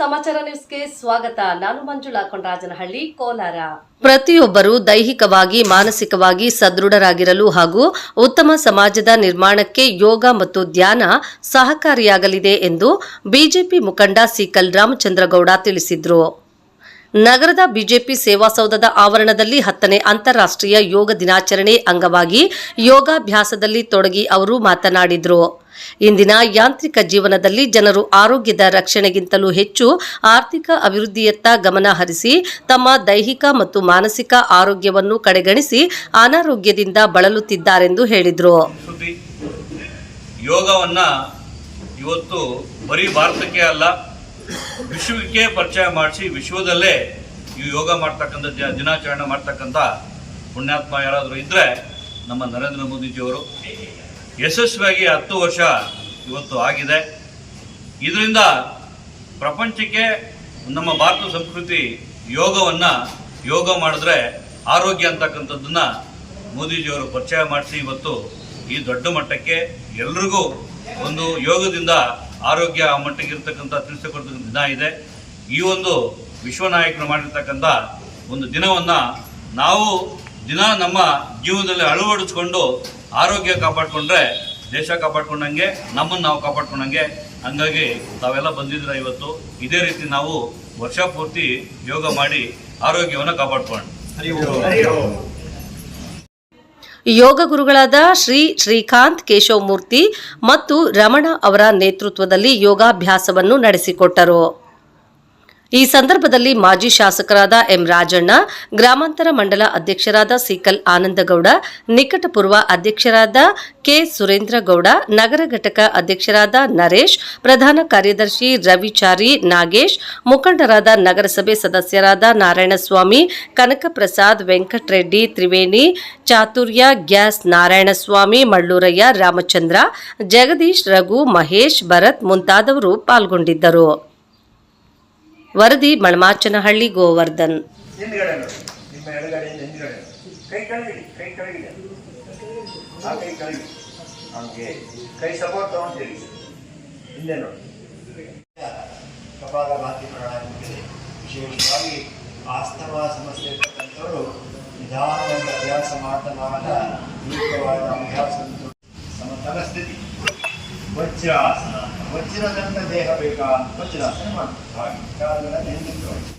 ಸಮಾಚಾರ ನ್ಯೂಸ್ಗೆ ಸ್ವಾಗತ. ನಾನು ಮಂಜುಳಾ ಕೊಂಡರಾಜನಹಳ್ಳಿ ಕೋಲಾರ. ಪ್ರತಿಯೊಬ್ಬರು ದೈಹಿಕವಾಗಿ, ಮಾನಸಿಕವಾಗಿ ಸದೃಢರಾಗಿರಲು ಹಾಗೂ ಉತ್ತಮ ಸಮಾಜದ ನಿರ್ಮಾಣಕ್ಕೆ ಯೋಗ ಮತ್ತು ಧ್ಯಾನ ಸಹಕಾರಿಯಾಗಲಿದೆ ಎಂದು ಬಿಜೆಪಿ ಮುಖಂಡ ಸಿಕಲ್ ರಾಮಚಂದ್ರಗೌಡ ತಿಳಿಸಿದರು. ನಗರದ ಬಿಜೆಪಿ ಸೇವಾಸೌಧದ ಆವರಣದಲ್ಲಿ ಹತ್ತನೇ ಅಂತಾರಾಷ್ಟ್ರೀಯ ಯೋಗ ದಿನಾಚರಣೆ ಅಂಗವಾಗಿ ಯೋಗಾಭ್ಯಾಸದಲ್ಲಿ ತೊಡಗಿ ಅವರು ಮಾತನಾಡಿದರು. ಇಂದಿನ ಯಾಂತ್ರಿಕ ಜೀವನದಲ್ಲಿ ಜನರು ಆರೋಗ್ಯದ ರಕ್ಷಣೆಗಿಂತಲೂ ಹೆಚ್ಚು ಆರ್ಥಿಕ ಅಭಿವೃದ್ಧಿಯತ್ತ ಗಮನ ಹರಿಸಿ ತಮ್ಮ ದೈಹಿಕ ಮತ್ತು ಮಾನಸಿಕ ಆರೋಗ್ಯವನ್ನು ಕಡೆಗಣಿಸಿ ಅನಾರೋಗ್ಯದಿಂದ ಬಳಲುತ್ತಿದ್ದಾರೆಂದು ಹೇಳಿದರು. ಯೋಗವನ್ನ ಇವತ್ತು ಬರೀ ಭಾರತಕ್ಕೆ ಅಲ್ಲ, ವಿಶ್ವಕ್ಕೆ ಪರಿಚಯ ಮಾಡಿಸಿ ವಿಶ್ವದಲ್ಲೇ ಈ ಯೋಗ ಮಾಡ್ತಕ್ಕಂಥ ದಿನಾಚರಣೆ ಮಾಡ್ತಕ್ಕಂಥ ಪುಣ್ಯಾತ್ಮ ಯಾರಾದರೂ ಇದ್ದರೆ ನಮ್ಮ ನರೇಂದ್ರ ಮೋದಿಜಿಯವರು ಯಶಸ್ವಿಯಾಗಿ ಹತ್ತು ವರ್ಷ ಇವತ್ತು ಆಗಿದೆ. ಇದರಿಂದ ಪ್ರಪಂಚಕ್ಕೆ ನಮ್ಮ ಭಾರತ ಸಂಸ್ಕೃತಿ ಯೋಗವನ್ನು ಯೋಗ ಮಾಡಿದ್ರೆ ಆರೋಗ್ಯ ಅಂತಕ್ಕಂಥದ್ದನ್ನು ಮೋದಿಜಿಯವರು ಪರಿಚಯ ಮಾಡಿಸಿ ಇವತ್ತು ಈ ದೊಡ್ಡ ಮಟ್ಟಕ್ಕೆ ಎಲ್ರಿಗೂ ಒಂದು ಯೋಗದಿಂದ ಆರೋಗ್ಯ ಆ ಮಟ್ಟಕ್ಕೆ ಇರ್ತಕ್ಕಂಥ ತಿಳಿಸಿಕೊಡ್ತಕ್ಕಂಥ ದಿನ ಇದೆ. ಈ ಒಂದು ವಿಶ್ವ ನಾಯಕರು ಮಾಡಿರ್ತಕ್ಕಂಥ ಒಂದು ದಿನವನ್ನು ನಾವು ದಿನ ನಮ್ಮ ಜೀವನದಲ್ಲಿ ಅಳವಡಿಸ್ಕೊಂಡು ಆರೋಗ್ಯ ಕಾಪಾಡಿಕೊಂಡ್ರೆ ದೇಶ ಕಾಪಾಡ್ಕೊಂಡಂಗೆ ನಮ್ಮನ್ನು ನಾವು ಕಾಪಾಡ್ಕೊಂಡಂಗೆ ಹಂಗಾಗಿ ತಾವೆಲ್ಲ ಬಂದಿದ್ರೆ ಇವತ್ತು. ಇದೇ ರೀತಿ ನಾವು ವರ್ಷ ಪೂರ್ತಿ ಯೋಗ ಮಾಡಿ ಆರೋಗ್ಯವನ್ನು ಕಾಪಾಡ್ಕೊಂಡು ಯೋಗ ಗುರುಗಳಾದ ಶ್ರೀ ಶ್ರೀಕಾಂತ್ ಕೇಶವಮೂರ್ತಿ ಮತ್ತು ರಮಣ ಅವರ ನೇತೃತ್ವದಲ್ಲಿ ಯೋಗಾಭ್ಯಾಸವನ್ನು ನಡೆಸಿಕೊಟ್ಟರು. ಈ ಸಂದರ್ಭದಲ್ಲಿ ಮಾಜಿ ಶಾಸಕರಾದ ಎಂ ರಾಜಣ್ಣ, ಗ್ರಾಮಾಂತರ ಮಂಡಲ ಅಧ್ಯಕ್ಷರಾದ ಸಿಕಲ್ ಆನಂದಗೌಡ, ನಿಕಟಪೂರ್ವ ಅಧ್ಯಕ್ಷರಾದ ಕೆ. ಸುರೇಂದ್ರಗೌಡ, ನಗರ ಘಟಕ ಅಧ್ಯಕ್ಷರಾದ ನರೇಶ್, ಪ್ರಧಾನ ಕಾರ್ಯದರ್ಶಿ ರವಿಚಾರಿ ನಾಗೇಶ್, ಮುಖಂಡರಾದ ನಗರಸಭೆ ಸದಸ್ಯರಾದ ನಾರಾಯಣಸ್ವಾಮಿ, ಕನಕಪ್ರಸಾದ್ ವೆಂಕಟರೆಡ್ಡಿ ತ್ರಿವೇಣಿ, ಚಾತುರ್ಯ ಗ್ಯಾಸ್ ನಾರಾಯಣಸ್ವಾಮಿ, ಮಳ್ಳೂರಯ್ಯ ರಾಮಚಂದ್ರ, ಜಗದೀಶ್ ರಘು ಮಹೇಶ್ ಭರತ್ ಮುಂತಾದವರು ಪಾಲ್ಗೊಂಡಿದ್ದರು. ವರದಿ ಮಳಮಾಚನಹಳ್ಳಿ ಗೋವರ್ಧನ್. ವಿಶೇಷವಾಗಿ ಸಮಸ್ಯೆ ಇರ್ತಕ್ಕಂಥವರು ಅಭ್ಯಾಸ ಅಭ್ಯಾಸ ಸಮತಲ ಸ್ಥಿತಿ. ವಜ್ರಾಸನ ವಜ್ರದಂತ ದೇಹ ಬೇಕಾ ವಜ್ರಾಸನ ಮಾಡ್ತಾರೆ ಹಾಗೆ ಕಾಲುಗಳನ್ನು ಹಿಂದಿಟ್ಟು